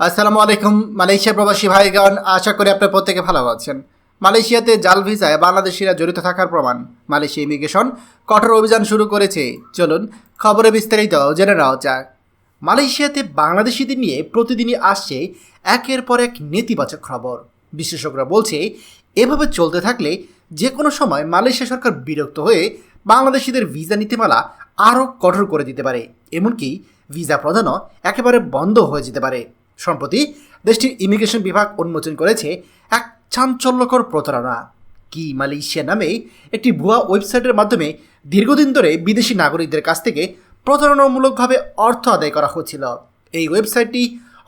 আসসালামু আলাইকুম মালয়েশিয়া প্রবাসী ভাইগণ, আশা করি আপনার প্রত্যেকে ভালো আছেন। মালয়েশিয়াতে জাল ভিসায় বাংলাদেশিরা জড়িত থাকার প্রমাণ। মালয়েশিয়া ইমিগ্রেশন কঠোর অভিযান শুরু করেছে। চলুন খবরে বিস্তারিত জেনে নেওয়া যাক। মালয়েশিয়াতে বাংলাদেশিদের নিয়ে প্রতিদিনই আসছে একের পর এক নেতিবাচক খবর। বিশেষজ্ঞরা বলছে, এভাবে চলতে থাকলে যে কোনো সময় মালয়েশিয়া সরকার বিরক্ত হয়ে বাংলাদেশিদের ভিসা নীতিমালা আরও কঠোর করে দিতে পারে। এমনকি ভিসা প্রদানও একেবারে বন্ধ হয়ে যেতে পারে। সম্প্রতি দেশটির ইমিগ্রেশন বিভাগ উন্মোচন করেছে এক চাঞ্চল্যকর প্রতারণা। কি মালয়েশিয়া নামে একটি ভুয়া ওয়েবসাইটের মাধ্যমে দীর্ঘদিন ধরে বিদেশি নাগরিকদের কাছ থেকে প্রতারণামূলকভাবে অর্থ আদায় করা হচ্ছিল। এই ওয়েবসাইটটি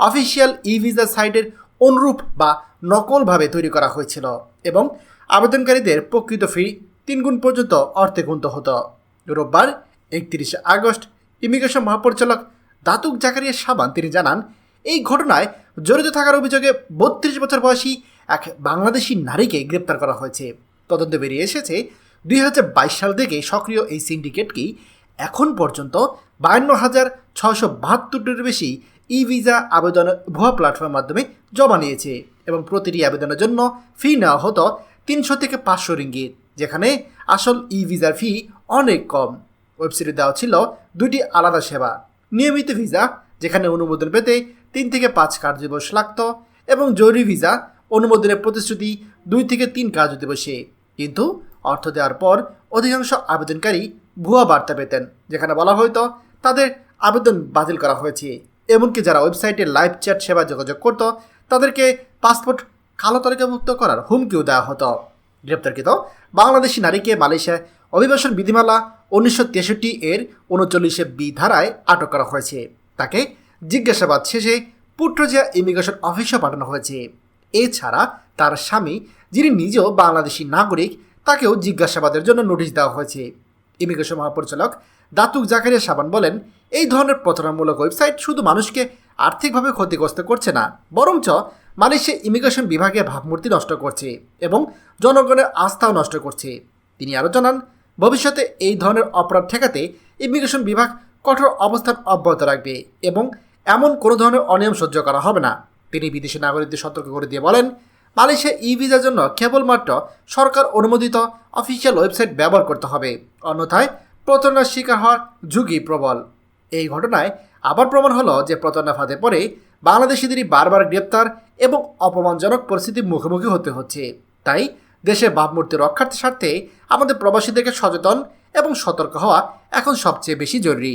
অফিসিয়াল ই ভিসা সাইটের অনুরূপ বা নকলভাবে তৈরি করা হয়েছিল এবং আবেদনকারীদের প্রকৃত ফি তিনগুণ পর্যন্ত অর্থে গুনত হতো। রোববার একত্রিশে আগস্ট ইমিগ্রেশন মহাপরিচালক দাতুক জাকারিয়া সাবান তিনি জানান এই ঘটনায় জড়িত থাকার অভিযোগে বত্রিশ বছর বয়সী এক বাংলাদেশি নারীকে গ্রেপ্তার করা হয়েছে। তদন্তে বেরিয়ে এসেছে দুই হাজার বাইশ সাল থেকে সক্রিয় এই সিন্ডিকেটটি এখন পর্যন্ত বায়ান্ন হাজার ছশো বাহাত্তরটির বেশি ই ভিসা আবেদন ভুয়া প্ল্যাটফর্মের মাধ্যমে জমা নিয়েছে এবং প্রতিটি আবেদনের জন্য ফি নেওয়া হতো তিনশো থেকে পাঁচশো রিঙ্গিত, যেখানে আসল ই ভিসার ফি অনেক কম। ওয়েবসাইটে দেওয়া ছিল দুটি আলাদা সেবা, নিয়মিত ভিসা, যেখানে অনুমোদন পেতে তিন থেকে পাঁচ কার্যদিবস লাগত এবং জরুরি ভিসা, অনুমোদনের প্রতিশ্রুতি, দুই থেকে তিন কার্যদিবসে কিন্তু অর্থ দেওয়ার পর অধিকাংশ আবেদনকারী ভুয়া বার্তা পেতেন, যেখানে বলা হয়তো তাদের আবেদন বাতিল করা হয়েছে। এমনকি যারা ওয়েবসাইটে লাইভ চ্যাট সেবা যোগাযোগ করত, তাদেরকে পাসপোর্ট কালো তালিকাভুক্ত করার হুমকিও দেওয়া হতো। গ্রেপ্তারকৃত বাংলাদেশি নারীকে মালয়েশিয়ায় অভিবাসন বিধিমালা উনিশশো তেষট্টি এর উনচল্লিশে বি ধারায় আটক করা হয়েছে। তাকে জিজ্ঞাসাবাদ শেষে পুট্রজিয়া ইমিগ্রেশন অফিসে পাঠানো হয়েছে। এছাড়া তার স্বামী, যিনি নিজেও বাংলাদেশি নাগরিক, তাকেও জিজ্ঞাসাবাদের জন্য নোটিশ দেওয়া হয়েছে। ইমিগ্রেশন মহাপরিচালক দাতুক জাকারিয়া সাবান বলেন, এই ধরনের প্রতারণামূলক ওয়েবসাইট শুধু মানুষকে আর্থিকভাবে ক্ষতিগ্রস্ত করছে না, বরঞ্চ মালয়েশিয়া ইমিগ্রেশন বিভাগের ভাবমূর্তি নষ্ট করছে এবং জনগণের আস্থাও নষ্ট করছে। তিনি আরও জানান, ভবিষ্যতে এই ধরনের অপরাধ ঠেকাতে ইমিগ্রেশন বিভাগ কঠোর অবস্থান অব্যাহত রাখবে এবং এমন কোনো ধরনের অনিয়ম সহ্য করা হবে না। তিনি বিদেশি নাগরিকদের সতর্ক করে দিয়ে বলেন, মালয়েশিয়া ই ভিসার জন্য কেবলমাত্র সরকার অনুমোদিত অফিসিয়াল ওয়েবসাইট ব্যবহার করতে হবে। অন্যথায় প্রতারণার শিকার হওয়ার ঝুঁকি প্রবল। এই ঘটনায় আবার প্রমাণ হলো যে প্রতারণা ফাঁদে পড়ে বাংলাদেশিদেরই বারবার গ্রেপ্তার এবং অপমানজনক পরিস্থিতির মুখোমুখি হতে হচ্ছে। তাই দেশের ভাবমূর্তি রক্ষার্থে স্বার্থে আমাদের প্রবাসীদেরকে সচেতন এবং সতর্ক হওয়া এখন সবচেয়ে বেশি জরুরি।